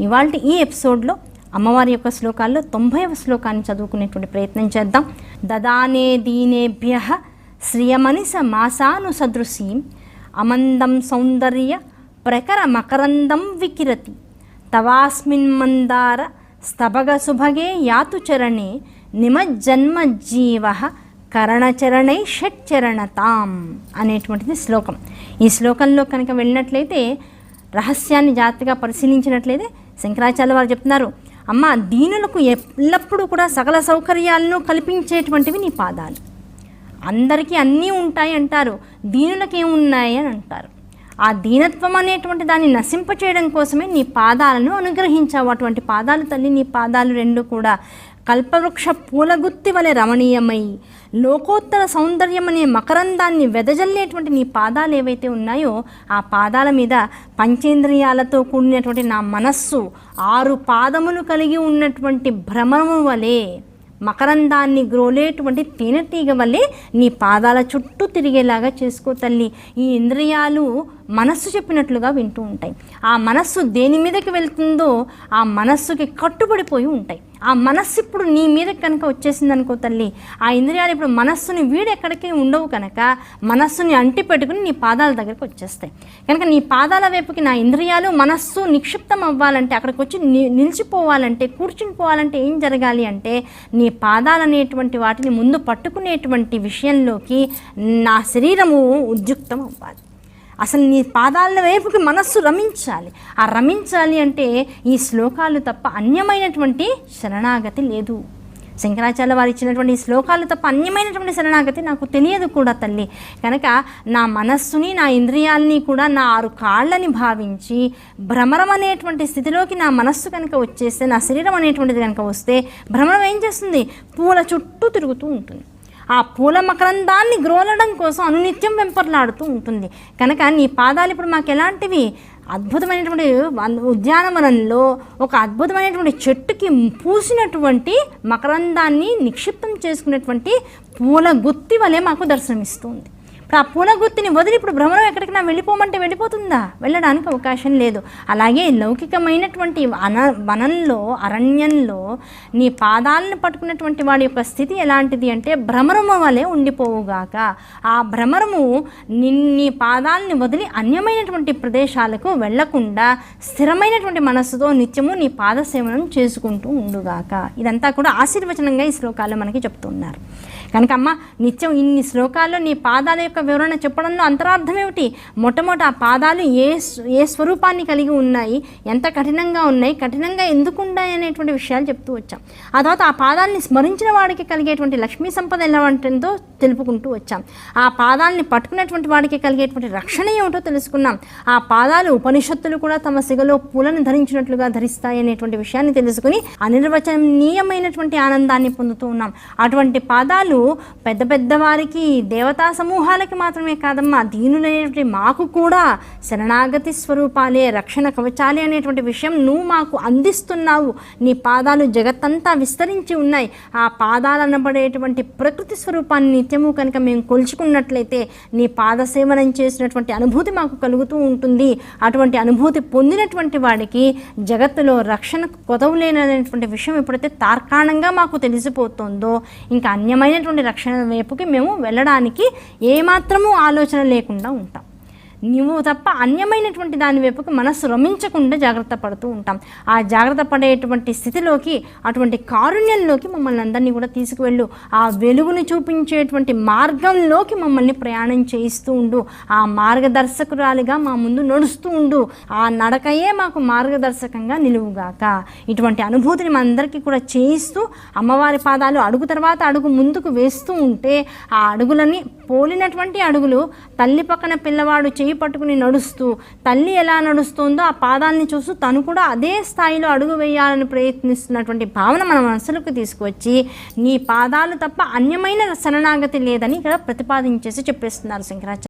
ఇవాళ ఈ ఎపిసోడ్లో అమ్మవారి యొక్క శ్లోకాల్లో తొంభైవ శ్లోకాన్ని చదువుకునేటువంటి ప్రయత్నం చేద్దాం. దదానే దీనేభ్య శ్రియమనిస మాసాను సదృశీం అమందం సౌందర్య ప్రకర మకరందం వికిరతి తవాస్మిన్ మందార స్తభగ సుభగే యాతు చరణే నిమజ్జన్మ జీవ కరణచరణై షట్చరణతాం అనేటువంటిది శ్లోకం. ఈ శ్లోకంలో కనుక వెళ్ళినట్లయితే రహస్యాన్ని జాగ్రత్తగా పరిశీలించినట్లయితే శంకరాచార్య వారు చెప్తున్నారు అమ్మ దీనులకు ఎల్లప్పుడూ కూడా సకల సౌకర్యాలను కల్పించేటువంటివి నీ పాదాలు. అందరికీ అన్నీ ఉంటాయి అంటారు. దీనులకు ఏమున్నాయి అని అంటారు. ఆ దీనత్వం అనేటువంటి దాన్ని నశింపచేయడం కోసమే నీ పాదాలను అనుగ్రహించావు. అటువంటి పాదాలు తల్లి నీ పాదాలు రెండు కూడా కల్పవృక్ష పూలగుత్తి వలె రమణీయమై లోకోత్తర సౌందర్యం అనే మకరందాన్ని వెదజల్లేటువంటి నీ పాదాలు ఏవైతే ఉన్నాయో ఆ పాదాల మీద పంచేంద్రియాలతో కూడినటువంటి నా మనస్సు ఆరు పాదములు కలిగి ఉన్నటువంటి భ్రమము వలె మకరందాన్ని గ్రోలేటువంటి తేనెటీగ వల్లే నీ పాదాల చుట్టూ తిరిగేలాగా చేసుకో తల్లి. ఈ ఇంద్రియాలు మనస్సు చెప్పినట్లుగా వింటూ ఉంటాయి. ఆ మనస్సు దేని మీదకి వెళ్తుందో ఆ మనస్సుకి కట్టుబడిపోయి ఉంటాయి. ఆ మనస్సు ఇప్పుడు నీ మీద కనుక వచ్చేసింది అనుకో తల్లి ఆ ఇంద్రియాలు ఇప్పుడు మనస్సుని వీడెక్కడికి ఉండవు కనుక మనస్సుని అంటి పెట్టుకుని నీ పాదాల దగ్గరికి వచ్చేస్తాయి. కనుక నీ పాదాల వైపుకి నా ఇంద్రియాలు మనస్సు నిక్షిప్తం అవ్వాలంటే అక్కడికి వచ్చి ని- నిలిచిపోవాలంటే కూర్చుని పోవాలంటే ఏం జరగాలి అంటే నీ పాదాలు అనేటువంటి వాటిని ముందు పట్టుకునేటువంటి విషయంలోకి నా శరీరము ఉద్యుక్తం అవ్వాలి. అసలు నీ పాదాల వైపుకి మనస్సు రమించాలి. ఆ రమించాలి అంటే ఈ శ్లోకాలు తప్ప అన్యమైనటువంటి శరణాగతి లేదు. శంకరాచార్య వారు ఇచ్చినటువంటి శ్లోకాలు తప్ప అన్యమైనటువంటి శరణాగతి నాకు తెలియదు కూడా తల్లి. కనుక నా మనస్సుని నా ఇంద్రియాలని కూడా నా ఆరు కాళ్ళని భావించి భ్రమరం అనేటువంటి స్థితిలోకి నా మనస్సు కనుక వచ్చేస్తే నా శరీరం అనేటువంటిది కనుక వస్తే భ్రమరం ఏం చేస్తుంది? పూల చుట్టూ తిరుగుతూ ఉంటుంది. ఆ పూల మకరందాన్ని గ్రోలడం కోసం అనునిత్యం వెంపర్లాడుతూ ఉంటుంది. కనుక నీ పాదాలు ఇప్పుడు మాకు ఎలాంటివి? అద్భుతమైనటువంటి ఉద్యానవనంలో ఒక అద్భుతమైనటువంటి చెట్టుకి పూసినటువంటి మకరందాన్ని నిక్షిప్తం చేసుకున్నటువంటి పూల గుత్తి వలె మాకు దర్శనమిస్తుంది. ఇప్పుడు ఆ పూల వదిలి ఇప్పుడు భ్రమణం ఎక్కడికైనా వెళ్ళిపోమంటే వెళ్ళిపోతుందా? వెళ్ళడానికి అవకాశం లేదు. అలాగే లౌకికమైనటువంటి అన వనంలో అరణ్యంలో నీ పాదాలను పట్టుకున్నటువంటి వాడి యొక్క స్థితి ఎలాంటిది అంటే భ్రమరము వలె ఉండిపోవుగాక. ఆ భ్రమరము నిన్ని పాదాలని వదిలి అన్యమైనటువంటి ప్రదేశాలకు వెళ్ళకుండా స్థిరమైనటువంటి మనస్సుతో నిత్యము నీ పాదసేవనం చేసుకుంటూ ఉండుగాక. ఇదంతా కూడా ఆశీర్వచనంగా ఈ శ్లోకాలు మనకి చెప్తున్నారు. కనుక అమ్మ నిత్యం ఇన్ని శ్లోకాల్లో నీ పాదాల యొక్క వివరణ చెప్పడంలో అంతరార్థం ఏమిటి మొట్టమొదట ఆ పాదాలు ఏ ఏ స్వరూపాన్ని కలిగి ఉన్నాయి? ఎంత కఠినంగా ఉన్నాయి? కఠినంగా ఎందుకు ఉన్నాయి అనేటువంటి విషయాలు చెప్తూ వచ్చాం. ఆ తర్వాత ఆ పాదాలని స్మరించిన వాడికి కలిగేటువంటి లక్ష్మీ సంపద ఎలా ఉంటుందో తెలుపుకుంటూ వచ్చాం. ఆ పాదాలని పట్టుకున్నటువంటి వాడికి కలిగేటువంటి రక్షణ ఏమిటో తెలుసుకున్నాం. ఆ పాదాలు ఉపనిషత్తులు కూడా తమ సిగలో పూలను ధరించినట్లుగా ధరిస్తాయి అనేటువంటి విషయాన్ని తెలుసుకుని అనిర్వచనీయమైనటువంటి ఆనందాన్ని పొందుతూ ఉన్నాం. అటువంటి పాదాలు పెద్ద పెద్ద వారికి దేవతా సమూహాలకి మాత్రమే కాదమ్మా. దీనులైనటువంటి మాకు కూడా శరణాగతి స్వరూపాలే రక్షణ కవచాలే అనేటువంటి విషయం నువ్వు మాకు అందిస్తున్నావు. నీ పాదాలు జగత్తంతా విస్తరించి ఉన్నాయి. ఆ పాదాలు అనబడేటువంటి ప్రకృతి స్వరూపాన్ని నిత్యము కనుక మేము కొలుచుకున్నట్లయితే నీ పాద సేవనం చేసినటువంటి అనుభూతి మాకు కలుగుతూ ఉంటుంది. అటువంటి అనుభూతి పొందినటువంటి వాడికి జగత్తులో రక్షణ కొదవలేనటువంటి విషయం ఎప్పుడైతే తార్కాణంగా మాకు తెలిసిపోతుందో ఇంకా అన్యమైనటువంటి రక్షణ వైపుకి మేము వెళ్ళడానికి ఏమాత్రము ఆలోచన లేకుండా ఉంటాం. నువ్వు తప్ప అన్యమైనటువంటి దాని వైపుకి మనస్సు రమించకుండా జాగ్రత్త పడుతూ ఉంటాం. ఆ జాగ్రత్త పడేటువంటి స్థితిలోకి అటువంటి కారుణ్యంలోకి మమ్మల్ని అందరినీ కూడా తీసుకువెళ్ళు. ఆ వెలుగుని చూపించేటువంటి మార్గంలోకి మమ్మల్ని ప్రయాణం చేయిస్తూ ఉండు. ఆ మార్గదర్శకురాలిగా మా ముందు నడుస్తూ ఉండు. ఆ నడకయే మాకు మార్గదర్శకంగా నిలువుగాక. ఇటువంటి అనుభూతిని మనందరికీ కూడా చేయిస్తూ అమ్మవారి పాదాలు అడుగు తర్వాత అడుగు ముందుకు వేస్తూ ఉంటే ఆ అడుగులని పోలినటువంటి అడుగులు తల్లి పక్కన పిల్లవాడు చేయి పట్టుకుని నడుస్తూ తల్లి ఎలా నడుస్తుందో ఆ పాదాలని చూస్తూ తను కూడా అదే స్థాయిలో అడుగు వేయాలని ప్రయత్నిస్తున్నటువంటి భావన మన మనసులకు తీసుకువచ్చి నీ పాదాలు తప్ప అన్యమైన శరణాగతి లేదని ఇక్కడ ప్రతిపాదించేసి చెప్పేస్తున్నారు శంకరాచార్య.